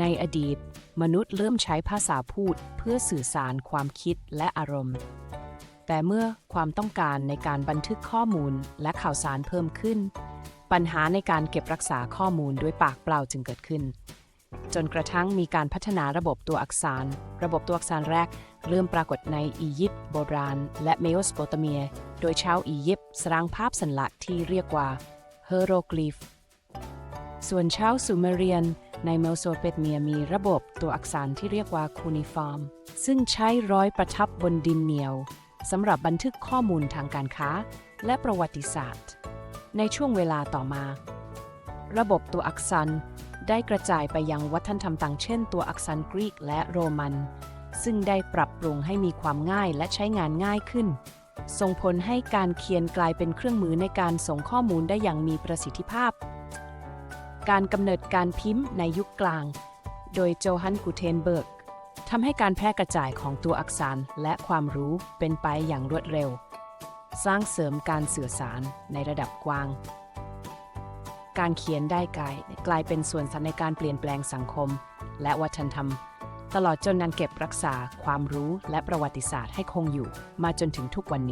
ในอดีต มนุษย์เริ่มใช้ภาษาพูดเพื่อสื่อสารความคิดและอารมณ์ แต่เมื่อความต้องการในการบันทึกข้อมูลและข่าวสารเพิ่มขึ้น ปัญหาในการเก็บรักษาข้อมูลด้วยปากเปล่าจึงเกิดขึ้น จนกระทั่งมีการพัฒนาระบบตัวอักษร ระบบตัวอักษรแรกเริ่มปรากฏในอียิปต์โบราณ และเมโสโปเตเมีย โดยชาวอียิปต์สร้างภาพสัญลักษณ์ที่เรียกว่าเฮโรกลีฟส่วนชาวซูเมเรียน ในเมลโสโปตเมียมีระบบตัวอักษรที่เรียกว่าคูนิฟอร์ม ซึ่งใช้ร้อยประทับบนดินเหนียวสำหรับบันทึกข้อมูลทางการค้า และประวัติศาสตร์ ในช่วงเวลาต่อมา ระบบตัวอักษรได้กระจายไปยังวัฒนธรรมต่างเช่น ตัวอักษรกรีกและโรมัน ซึ่งได้ปรับปรุงให้มีความง่ายและใช้งานง่ายขึ้น ส่งผลให้การเขียนกลายเป็นเครื่องมือในการส่งข้อมูลได้อย่างมีประสิทธิภาพ การกำเนิดการพิมพ์ในยุคกลาง โดยโจฮันกูเทนเบิร์กทำให้การแพร่กระจายของตัวอักษรและความรู้เป็นไปอย่างรวดเร็ว สร้างเสริมการสื่อสารในระดับกว้าง การเขียนได้กลายกลายเป็นส่วนสำคัญในการเปลี่ยนแปลงสังคม และวัฒนธรรม ตลอดจนนันเก็บรักษาความรู้และประวัติศาสตร์ให้คงอยู่มาจนถึงทุกวันนี้